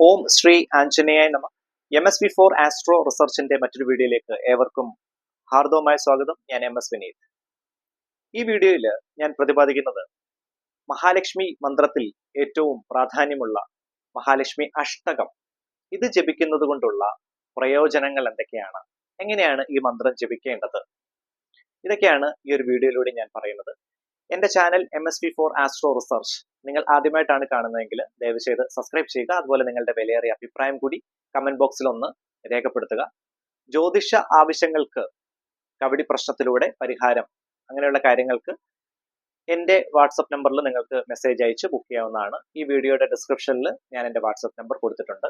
ഓം ശ്രീ ആഞ്ജനേയ നമ. M S V for astro റിസർച്ചിന്റെ മറ്റൊരു വീഡിയോയിലേക്ക് ഏവർക്കും ഹാർദവമായ സ്വാഗതം. ഞാൻ എം എസ് വിനീത്. ഈ വീഡിയോയിൽ ഞാൻ പ്രതിപാദിക്കുന്നത് മഹാലക്ഷ്മി മന്ത്രത്തിൽ ഏറ്റവും പ്രാധാന്യമുള്ള മഹാലക്ഷ്മി അഷ്ടകം. ഇത് ജപിക്കുന്നത് കൊണ്ടുള്ള പ്രയോജനങ്ങൾ എന്തൊക്കെയാണ്? എങ്ങനെയാണ് ഈ മന്ത്രം ജപിക്കേണ്ടത്? ഇതൊക്കെയാണ് ഈ ഒരു വീഡിയോയിലൂടെ ഞാൻ പറയുന്നത്. എന്റെ channel M S V for astro research നിങ്ങൾ ആദ്യമായിട്ടാണ് കാണുന്നതെങ്കിൽ ദയവ് ചെയ്ത് സബ്സ്ക്രൈബ് ചെയ്യുക. അതുപോലെ നിങ്ങളുടെ വിലയേറിയ അഭിപ്രായം കൂടി കമന്റ് ബോക്സിൽ ഒന്ന് രേഖപ്പെടുത്തുക. ജ്യോതിഷ ആവശ്യങ്ങൾക്ക് കബഡി പ്രശ്നത്തിലൂടെ പരിഹാരം അങ്ങനെയുള്ള കാര്യങ്ങൾക്ക് എന്റെ വാട്സപ്പ് നമ്പറിൽ നിങ്ങൾക്ക് മെസ്സേജ് അയച്ച് ബുക്ക് ചെയ്യാവുന്നതാണ്. ഈ വീഡിയോയുടെ ഡിസ്ക്രിപ്ഷനിൽ ഞാൻ എന്റെ വാട്സപ്പ് നമ്പർ കൊടുത്തിട്ടുണ്ട്.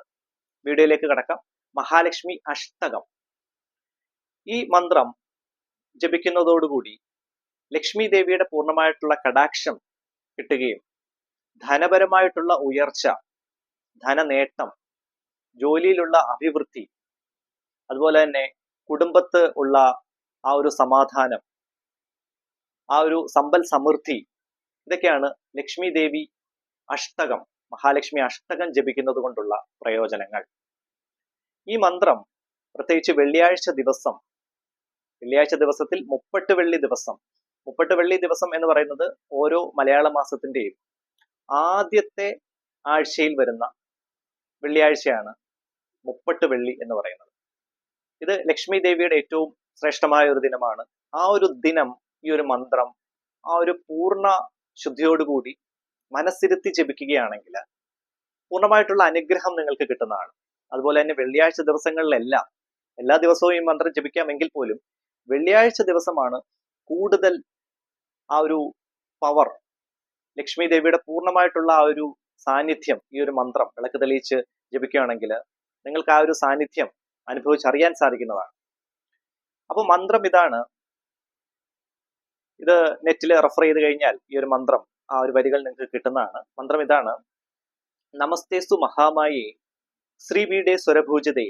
വീഡിയോയിലേക്ക് കടക്കാം. മഹാലക്ഷ്മി അഷ്ടകം. ഈ മന്ത്രം ജപിക്കുന്നതോടുകൂടി ലക്ഷ്മി ദേവിയുടെ പൂർണമായിട്ടുള്ള കടാക്ഷം കിട്ടുകയും ധനപരമായിട്ടുള്ള ഉയർച്ച ധനനേട്ടം ജോലിയിലുള്ള അഭിവൃദ്ധി അതുപോലെ തന്നെ കുടുംബത്ത് ഉള്ള ആ ഒരു സമാധാനം ആ ഒരു സമ്പൽ സമൃദ്ധി ഇതൊക്കെയാണ് ലക്ഷ്മി ദേവി അഷ്ടകം മഹാലക്ഷ്മി അഷ്ടകം ജപിക്കുന്നത് കൊണ്ടുള്ള പ്രയോജനങ്ങൾ. ഈ മന്ത്രം പ്രത്യേകിച്ച് വെള്ളിയാഴ്ച ദിവസം വെള്ളിയാഴ്ച ദിവസത്തിൽ മുപ്പട്ട് വെള്ളി ദിവസം മുപ്പട്ട് വെള്ളി ദിവസം എന്ന് പറയുന്നത് ഓരോ മലയാള മാസത്തിന്റെയും ആദ്യത്തെ ആഴ്ചയിൽ വരുന്ന വെള്ളിയാഴ്ചയാണ് മുപ്പട്ട് വെള്ളി എന്ന് പറയുന്നത്. ഇത് ലക്ഷ്മി ദേവിയുടെ ഏറ്റവും ശ്രേഷ്ഠമായ ഒരു ദിനമാണ്. ആ ഒരു ദിനം ഈ ഒരു മന്ത്രം ആ ഒരു പൂർണ ശുദ്ധിയോടുകൂടി മനസ്സിരുത്തി ജപിക്കുകയാണെങ്കിൽ പൂർണമായിട്ടുള്ള അനുഗ്രഹം നിങ്ങൾക്ക് കിട്ടുന്നതാണ്. അതുപോലെ തന്നെ വെള്ളിയാഴ്ച ദിവസങ്ങളിലെല്ലാം എല്ലാ ദിവസവും ഈ മന്ത്രം ജപിക്കാമെങ്കിൽ പോലും വെള്ളിയാഴ്ച ദിവസമാണ് കൂടുതൽ ആ ഒരു പവർ ലക്ഷ്മി ദേവിയുടെ പൂർണമായിട്ടുള്ള ആ ഒരു സാന്നിധ്യം ഈ ഒരു മന്ത്രം വിളക്ക് തെളിയിച്ച് ജപിക്കുകയാണെങ്കിൽ നിങ്ങൾക്ക് ആ ഒരു സാന്നിധ്യം അനുഭവിച്ചറിയാൻ സാധിക്കുന്നതാണ്. അപ്പൊ മന്ത്രം ഇതാണ്. ഇത് നെറ്റിൽ റെഫർ ചെയ്ത് കഴിഞ്ഞാൽ ഈ ഒരു മന്ത്രം ആ ഒരു വരികൾ നിങ്ങൾക്ക് കിട്ടുന്നതാണ്. മന്ത്രം ഇതാണ്. നമസ്തേസ്തു മഹാമായി ശ്രീവീടെ സ്വരഭൂജതേ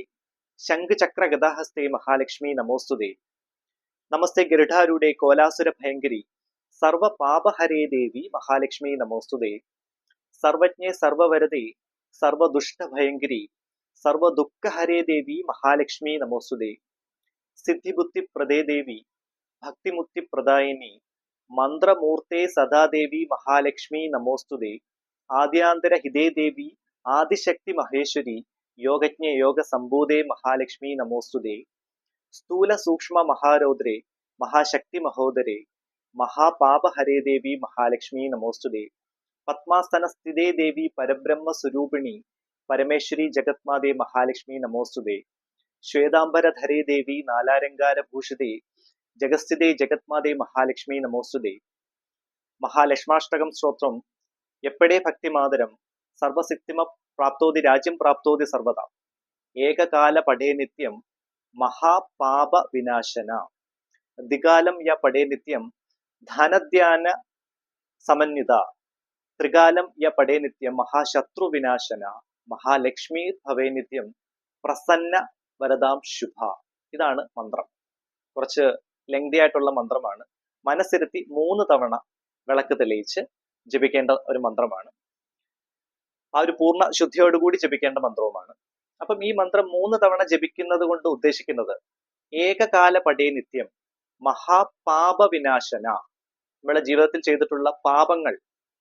ശംഖചക്ര ഗതാഹസ്തേ മഹാലക്ഷ്മി നമോസ്തുതേ. നമസ്തേ ഗരുഡാരൂഢേ കോലാസുര ഭയങ്കരി സർവ പാപഹരേ ദേവി മഹാലക്ഷ്മി നമോസ്തുതേ. സർവജ്ഞേ സർവവരതേ സർവദുഷ്ടഭയങ്കരി സർവദുഃഖഹരേ ദേവി മഹാലക്ഷ്മി നമോസ്തുതേ. സിദ്ധിബുദ്ധിപ്രദേ ദേവി ഭക്തിമുക്തിപ്രദായിനി മന്ത്രമൂർത്തേ സദാദേവി മഹാലക്ഷ്മി നമോസ്തുതേ. ആദ്യാന്തര ഹിതേ ദേവി ആദിശക്തി മഹേശ്വരി യോഗജ്ഞ യോഗ സംഭൂതേ മഹാലക്ഷ്മി നമോസ്തുതേ. സ്ഥൂല സൂക്ഷ്മ മഹാരൗദ്രേ മഹാശക്തി മഹോദരേ. മഹാപാപഹരേ ദേവി മഹാലക്ഷ്മി നമോസ്തുതേ പത്മാസന സ്ഥിതേ ദേവി പരബ്രഹ്മ സ്വരൂപിണി പരമേശ്വരി ജഗത്മാതേ മഹാലക്ഷ്മി നമോസ്തുതേ ശ്വേതാംബരധരേ ദേവി നാലാരങ്കാരഭൂഷിതേ ജഗസ്ഥിതേ ജഗത്മാതേ മഹാലക്ഷ്മി നമോസ്തുതേ മഹാലക്ഷ്മാഷ്ടകം സ്തോത്രം എപ്പടേ ഭക്തിമാതരം സർവസിക്തിമ പ്രാപ്തോതി രാജ്യം പ്രാപ്തോതി സർവത. ഏകകാല പടേ നിത്യം മഹാപാപ വിനാശന. ദികാലം യ പടേ നിത്യം ധനധ്യാന സമന്വിത. ത്രികാലം യ പടേ നിത്യം മഹാശത്രു വിനാശന. മഹാലക്ഷ്മി ഭവേ നിത്യം പ്രസന്ന വരദാം ശുഭ. ഇതാണ് മന്ത്രം. കുറച്ച് ലെങ്തി ആയിട്ടുള്ള മന്ത്രമാണ്. മനസ്സിരുത്തി മൂന്ന് തവണ വിളക്ക് തെളിയിച്ച് ജപിക്കേണ്ട ഒരു മന്ത്രമാണ്. ആ ഒരു പൂർണ ശുദ്ധിയോടുകൂടി ജപിക്കേണ്ട മന്ത്രവുമാണ്. അപ്പം ഈ മന്ത്രം മൂന്ന് തവണ ജപിക്കുന്നത് കൊണ്ട് ഉദ്ദേശിക്കുന്നത് ഏകകാല പടേ നിത്യം മഹാപാപ നമ്മുടെ ജീവിതത്തിൽ ചെയ്തിട്ടുള്ള പാപങ്ങൾ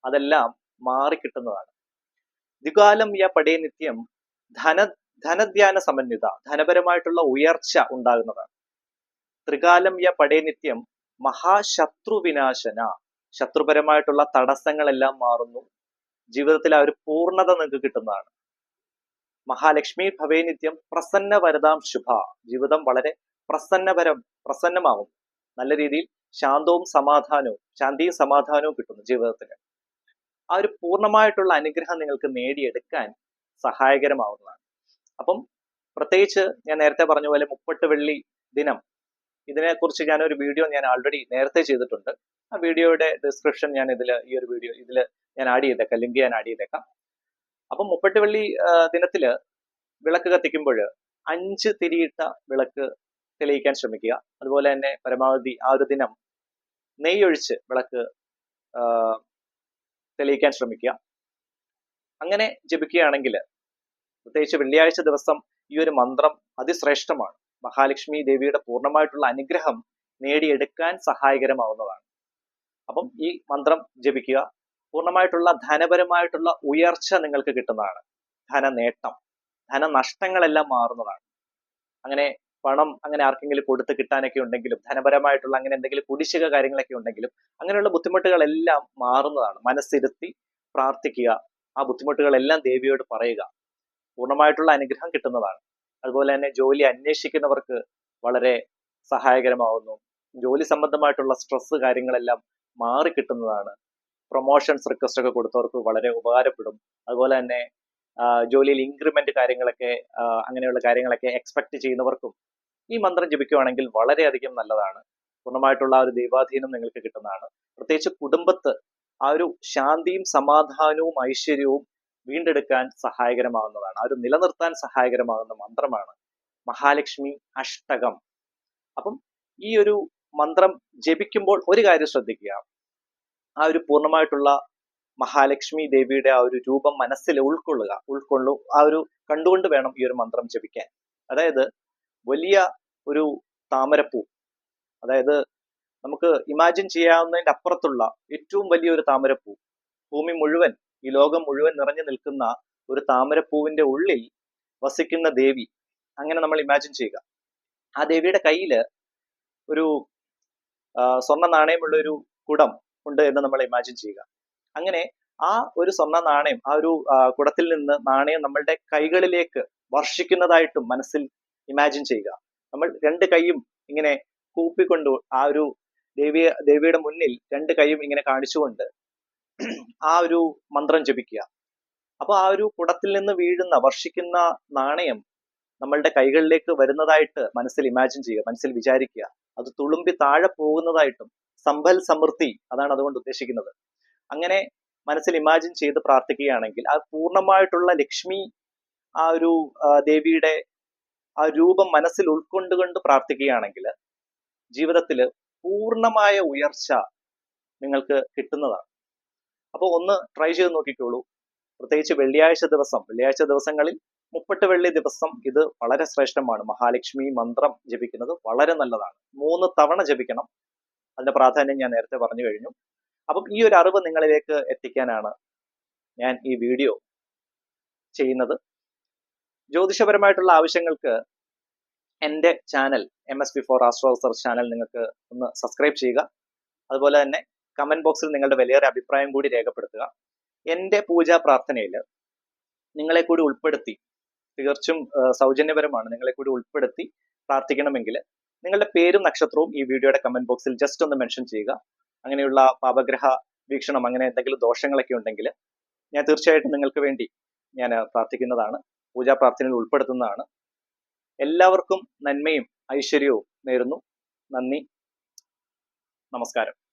അതെല്ലാം മാറിക്കിട്ടുന്നതാണ് ദ്വികാലം യ പടേ നിത്യം ധന ധനധ്യാന സമന്വിത ധനപരമായിട്ടുള്ള ഉയർച്ച ഉണ്ടാകുന്നതാണ്. ത്രികാലം യ പടേ നിത്യം മഹാശത്രുവിനാശന ശത്രുപരമായിട്ടുള്ള തടസ്സങ്ങളെല്ലാം മാറുന്നു. ജീവിതത്തിൽ ആ ഒരു പൂർണത നിങ്ങൾക്ക് കിട്ടുന്നതാണ്. മഹാലക്ഷ്മി ഭവേ നിത്യം പ്രസന്ന വരതാം ശുഭ. ജീവിതം വളരെ പ്രസന്നപരം പ്രസന്നമാവും. നല്ല രീതിയിൽ ശാന്തവും സമാധാനവും ശാന്തിയും സമാധാനവും കിട്ടുന്നു ജീവിതത്തിന്. ആ ഒരു പൂർണമായിട്ടുള്ള അനുഗ്രഹം നിങ്ങൾക്ക് നേടിയെടുക്കാൻ സഹായകരമാവുന്നതാണ്. അപ്പം പ്രത്യേകിച്ച് ഞാൻ നേരത്തെ പറഞ്ഞ പോലെ മുപ്പട്ട് വെള്ളി ദിനം ഇതിനെക്കുറിച്ച് ഞാൻ ഒരു വീഡിയോ ഞാൻ ആൾറെഡി നേരത്തെ ചെയ്തിട്ടുണ്ട്. ആ വീഡിയോയുടെ ഡിസ്ക്രിപ്ഷൻ ഞാൻ ഇതിൽ ഈ ഒരു വീഡിയോ ഇതിൽ ഞാൻ ആഡ് ചെയ്തേക്കാം ലിങ്ക് ഞാൻ ആഡ് ചെയ്തേക്കാം. അപ്പം മുപ്പട്ട് വെള്ളി ദിനത്തിൽ വിളക്ക് കത്തിക്കുമ്പോൾ അഞ്ച് തിരിയിട്ട വിളക്ക് തെളിയിക്കാൻ ശ്രമിക്കുക. അതുപോലെ തന്നെ പരമാവധി ആ ഒരു ദിനം നെയ്യൊഴിച്ച് വിളക്ക് തെളിയിക്കാൻ ശ്രമിക്കുക. അങ്ങനെ ജപിക്കുകയാണെങ്കിൽ പ്രത്യേകിച്ച് വെള്ളിയാഴ്ച ദിവസം ഈ ഒരു മന്ത്രം അതിശ്രേഷ്ഠമാണ്. മഹാലക്ഷ്മി ദേവിയുടെ പൂർണമായിട്ടുള്ള അനുഗ്രഹം നേടിയെടുക്കാൻ സഹായകരമാവുന്നതാണ്. അപ്പം ഈ മന്ത്രം ജപിക്കുക. പൂർണമായിട്ടുള്ള ധനപരമായിട്ടുള്ള ഉയർച്ച നിങ്ങൾക്ക് കിട്ടുന്നതാണ്. ധന നേട്ടം ധനനഷ്ടങ്ങളെല്ലാം മാറുന്നതാണ്. അങ്ങനെ പണം അങ്ങനെ ആർക്കെങ്കിലും കൊടുത്ത് കിട്ടാനൊക്കെ ഉണ്ടെങ്കിലും ധനപരമായിട്ടുള്ള അങ്ങനെ എന്തെങ്കിലും കുടിശ്ശിക കാര്യങ്ങളൊക്കെ ഉണ്ടെങ്കിലും അങ്ങനെയുള്ള ബുദ്ധിമുട്ടുകളെല്ലാം മാറുന്നതാണ്. മനസ്സിരുത്തി പ്രാർത്ഥിക്കുക. ആ ബുദ്ധിമുട്ടുകളെല്ലാം ദേവിയോട് പറയുക. പൂർണമായിട്ടുള്ള അനുഗ്രഹം കിട്ടുന്നതാണ്. അതുപോലെ തന്നെ ജോലി അന്വേഷിക്കുന്നവർക്ക് വളരെ സഹായകരമാവുന്നു. ജോലി സംബന്ധമായിട്ടുള്ള സ്ട്രെസ് കാര്യങ്ങളെല്ലാം മാറി കിട്ടുന്നതാണ്. പ്രൊമോഷൻസ് റിക്വസ്റ്റ് ഒക്കെ കൊടുത്തവർക്ക് വളരെ ഉപകാരപ്പെടും. അതുപോലെ തന്നെ ജോലിയിൽ ഇൻക്രിമെന്റ് കാര്യങ്ങളൊക്കെ അങ്ങനെയുള്ള കാര്യങ്ങളൊക്കെ എക്സ്പെക്ട് ചെയ്യുന്നവർക്കും ഈ മന്ത്രം ജപിക്കുകയാണെങ്കിൽ വളരെയധികം നല്ലതാണ്. പൂർണമായിട്ടുള്ള ആ ഒരു ദൈവാധീനം നിങ്ങൾക്ക് കിട്ടുന്നതാണ്. പ്രത്യേകിച്ച് കുടുംബത്ത് ആ ഒരു ശാന്തിയും സമാധാനവും ഐശ്വര്യവും വീണ്ടെടുക്കാൻ സഹായകരമാകുന്നതാണ്. ആ ഒരു നിലനിർത്താൻ സഹായകരമാകുന്ന മന്ത്രമാണ് മഹാലക്ഷ്മി അഷ്ടകം. അപ്പം ഈ ഒരു മന്ത്രം ജപിക്കുമ്പോൾ ഒരു കാര്യം ശ്രദ്ധിക്കുക. ആ ഒരു പൂർണമായിട്ടുള്ള മഹാലക്ഷ്മി ദേവിയുടെ ആ ഒരു രൂപം മനസ്സിൽ ഉൾക്കൊള്ളുക. ഉൾക്കൊള്ളു ആ ഒരു കണ്ടുകൊണ്ട് വേണം ഈ ഒരു മന്ത്രം ജപിക്കാൻ. അതായത് വലിയ ഒരു താമരപ്പൂ. അതായത് നമുക്ക് ഇമാജിൻ ചെയ്യാവുന്നതിന്റെ അപ്പുറത്തുള്ള ഏറ്റവും വലിയ ഒരു താമരപ്പൂ. ഭൂമി മുഴുവൻ ഈ ലോകം മുഴുവൻ നിറഞ്ഞു നിൽക്കുന്ന ഒരു താമരപ്പൂവിന്റെ ഉള്ളിൽ വസിക്കുന്ന ദേവി. അങ്ങനെ നമ്മൾ ഇമാജിൻ ചെയ്യുക. ആ ദേവിയുടെ കയ്യിൽ ഒരു സ്വർണ നാണയമുള്ള ഒരു കുടം ഉണ്ട് എന്ന് നമ്മൾ ഇമാജിൻ ചെയ്യുക. അങ്ങനെ ആ ഒരു സ്വർണ നാണയം ആ ഒരു കുടത്തിൽ നിന്ന് നാണയം നമ്മളുടെ കൈകളിലേക്ക് വർഷിക്കുന്നതായിട്ടും മനസ്സിൽ ഇമാജിൻ ചെയ്യുക. നമ്മൾ രണ്ട് കൈയും ഇങ്ങനെ കൂപ്പിക്കൊണ്ട് ആ ഒരു ദേവിയെ ദേവിയുടെ മുന്നിൽ രണ്ട് കൈയും ഇങ്ങനെ കാണിച്ചുകൊണ്ട് ആ ഒരു മന്ത്രം ജപിക്കുക. അപ്പൊ ആ ഒരു കുടത്തിൽ നിന്ന് വീഴുന്ന വർഷിക്കുന്ന നാണയം നമ്മളുടെ കൈകളിലേക്ക് വരുന്നതായിട്ട് മനസ്സിൽ ഇമാജിൻ ചെയ്യുക മനസ്സിൽ വിചാരിക്കുക. അത് തുളുമ്പി താഴെ പോകുന്നതായിട്ടും സമ്പൽ സമൃദ്ധി അതാണ് അതുകൊണ്ട് ഉദ്ദേശിക്കുന്നത്. അങ്ങനെ മനസ്സിൽ ഇമാജിൻ ചെയ്ത് പ്രാർത്ഥിക്കുകയാണെങ്കിൽ ആ പൂർണമായിട്ടുള്ള ലക്ഷ്മി ആ ഒരു ദേവിയുടെ ആ രൂപം മനസ്സിൽ ഉൾക്കൊണ്ടുകൊണ്ട് പ്രാർത്ഥിക്കുകയാണെങ്കിൽ ജീവിതത്തിൽ പൂർണമായ ഉയർച്ച നിങ്ങൾക്ക് കിട്ടുന്നതാണ്. അപ്പോൾ ഒന്ന് ട്രൈ ചെയ്ത് നോക്കിക്കോളൂ. പ്രത്യേകിച്ച് വെള്ളിയാഴ്ച ദിവസം വെള്ളിയാഴ്ച ദിവസങ്ങളിൽ മുപ്പട്ട് വെള്ളി ദിവസം ഇത് വളരെ ശ്രേഷ്ഠമാണ്. മഹാലക്ഷ്മി മന്ത്രം ജപിക്കുന്നത് വളരെ നല്ലതാണ്. മൂന്ന് തവണ ജപിക്കണം. അതിന്റെ പ്രാധാന്യം ഞാൻ നേരത്തെ പറഞ്ഞു കഴിഞ്ഞു. അപ്പം ഈ ഒരു അറിവ് നിങ്ങളിലേക്ക് എത്തിക്കാനാണ് ഞാൻ ഈ വീഡിയോ ചെയ്യുന്നത്. ജ്യോതിഷപരമായിട്ടുള്ള ആവശ്യങ്ങൾക്ക് എന്റെ channel M S B for astro channel നിങ്ങൾക്ക് ഒന്ന് സബ്സ്ക്രൈബ് ചെയ്യുക. അതുപോലെ തന്നെ കമന്റ് ബോക്സിൽ നിങ്ങളുടെ വലിയൊരു അഭിപ്രായം കൂടി രേഖപ്പെടുത്തുക. എന്റെ പൂജാ പ്രാർത്ഥനയിൽ നിങ്ങളെ കൂടി ഉൾപ്പെടുത്തി തീർച്ചും സൗജന്യപരമാണ് നിങ്ങളെ കൂടി ഉൾപ്പെടുത്തി പ്രാർത്ഥിക്കണമെങ്കിൽ നിങ്ങളുടെ പേരും നക്ഷത്രവും ഈ വീഡിയോയുടെ കമന്റ് ബോക്സിൽ ജസ്റ്റ് ഒന്ന് മെൻഷൻ ചെയ്യുക. അങ്ങനെയുള്ള പാപഗ്രഹ വീക്ഷണം അങ്ങനെ എന്തെങ്കിലും ദോഷങ്ങളൊക്കെ ഉണ്ടെങ്കിൽ ഞാൻ തീർച്ചയായിട്ടും നിങ്ങൾക്ക് വേണ്ടി ഞാൻ പ്രാർത്ഥിക്കുന്നതാണ്. പൂജാ പ്രാർത്ഥനയിൽ ഉൾപ്പെടുത്തുന്നതാണ്. എല്ലാവർക്കും നന്മയും ഐശ്വര്യവും നേരുന്നു. നന്ദി. നമസ്കാരം.